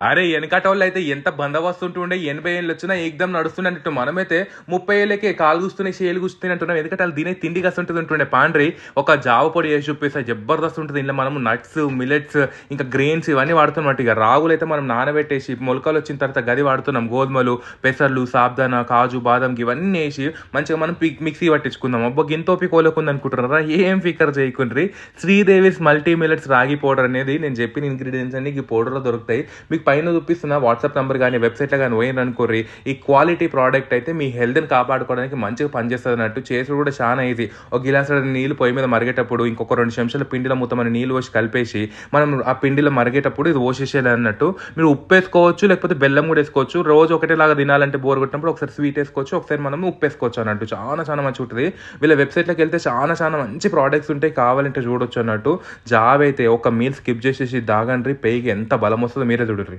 అరే వెనకటోళ్ళు అయితే ఎంత బందోబస్తు ఉంటుండే ఎనభై ఏళ్ళు వచ్చినా ఏకదం నడుస్తున్నట్టు మనమైతే ముప్పై ఏళ్ళకే కాలు కూస్తున్నాయి చేలు కూస్తున్నాయి అంటున్నాం ఎందుకంటే వాళ్ళు తినే తిండి కస్తుంటుంది ఉంటుండే పాండ్రి ఒక జావ పొడి వేసి చూపిస్తే జబర్దస్త్ ఉంటుంది ఇంట్లో మనం నట్స్ మిలెట్స్ ఇంకా గ్రెయిన్స్ ఇవన్నీ వాడుతున్నట్టు ఇక రాగులు అయితే మనం నానబెట్టేసి మొలకలు వచ్చిన తర్వాత గది వాడుతున్నాం. గోధుమలు పెసర్లు సాబ్దాన కాజు బాదం ఇవన్నీ వేసి మంచిగా మనం పిక్ మిక్సీ పట్టించుకుందాం. అబ్బా గింతోపి కోలకుంది అనుకుంటున్నారా? ఏం ఫికర్ చేయకుండ్రి? Sridevi's multi millets ragi powder అనేది నేను చెప్పిన ఇంగ్రీడియంట్స్ అన్ని ఈ పౌడర్లో దొరుకుతాయి. మీకు పైన చూపిస్తున్న వాట్సాప్ నెంబర్ కానీ వెబ్సైట్లో కానీ పోయిన అనుకోర్రి ఈ క్వాలిటీ ప్రోడక్ట్ అయితే మీ హెల్త్ని కాపాడుకోవడానికి మంచిగా పనిచేస్తుంది అన్నట్టు చేసుడు కూడా చాలా ఈజీ. ఒక గిలాస్ నీళ్ళు పొయ్యి మీద మరిగేటప్పుడు ఇంకొక రెండు నిమిషాలు పిండిలో మొత్తం నీళ్ళు పోసి కలిపేసి మనం ఆ పిండిలో మరిగేటప్పుడు ఇది పోసేసేయాలి అన్నట్టు. మీరు ఉప్పు వేసుకోవచ్చు లేకపోతే బెల్లం కూడా వేసుకోవచ్చు. రోజు ఒకటేలాగా తినాలంటే బోర్ కొట్టినప్పుడు ఒకసారి స్వీట్ వేసుకోవచ్చు ఒకసారి మనం ఉప్పు వేసుకోవచ్చు అన్నట్టు. చాలా చాలా మంచి ఉంటుంది. వీళ్ళ వెబ్సైట్లోకి వెళ్తే చాలా చాలా మంచి ప్రోడక్ట్స్ ఉంటాయి కావాలంటే చూడొచ్చు అన్నట్టు. జాబ్ అయితే ఒక మీల్ స్కిప్ చేసేసి దాగండ్రి పేయికి ఎంత బలం వస్తుందో మీరే చూడరు